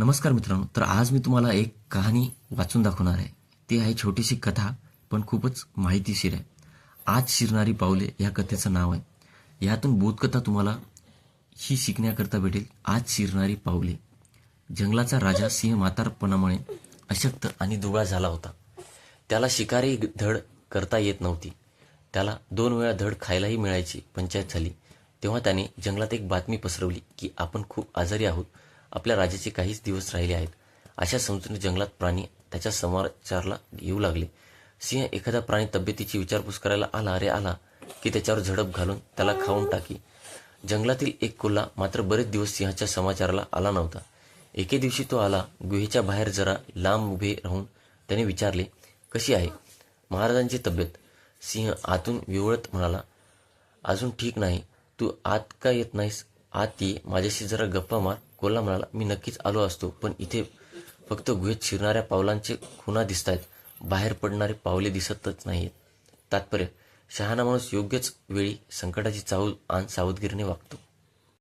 नमस्कार मित्रांनो तर आज मी तुम्हाला एक कहाणी वाचून दाखवणार आहे. ती आहे छोटीशी कथा पण खूपच माहितीशीर आहे. आज शिरणारी पावले या कथेचं नाव आहे. यातून बोधकथा तुम्हाला ही शिकण्याकरता भेटेल. आज शिरणारी पावले जंगलाचा राजा सिंह म्हातारपणामुळे अशक्त आणि दुबळा झाला होता. त्याला शिकारी धड करता येत नव्हती. त्याला दोन वेळा धड खायलाही मिळायची पंचायत झाली. तेव्हा त्याने जंगलात एक बातमी पसरवली की आपण खूप आजारी आहोत. आपल्या राजाचे काहीच दिवस राहिले आहेत. अशा समजून जंगलात प्राणी त्याच्या समाचारला येऊ लागले. सिंह एखादा प्राणी तब्येतीची विचारपूस करायला आला अरे आला की त्याच्यावर झडप घालून त्याला खाऊन टाकी. जंगलातील एक कोल्हा मात्र बरेच दिवस सिंहाच्या समाचाराला आला नव्हता. एके दिवशी तो आला गुहेच्या बाहेर जरा लांब उभे राहून त्याने विचारले कशी आहे? महाराजांची तब्येत? सिंह आतून विवळत म्हणाला अजून ठीक नाही. तू आत का येत नाहीस? आती माझ्याशी जरा गप्पा मार. कोल्हा म्हणाला मी नक्कीच आलो असतो पण इथे फक्त गुहेत शिरणाऱ्या पावलांचे खुणा दिसत आहेत बाहेर पडणारे पावले दिसतच नाहीत तात्पर्य शहाणा माणूस योग्यच वेळी संकटाची चाहूल आणि सावधगिरीने वागतो.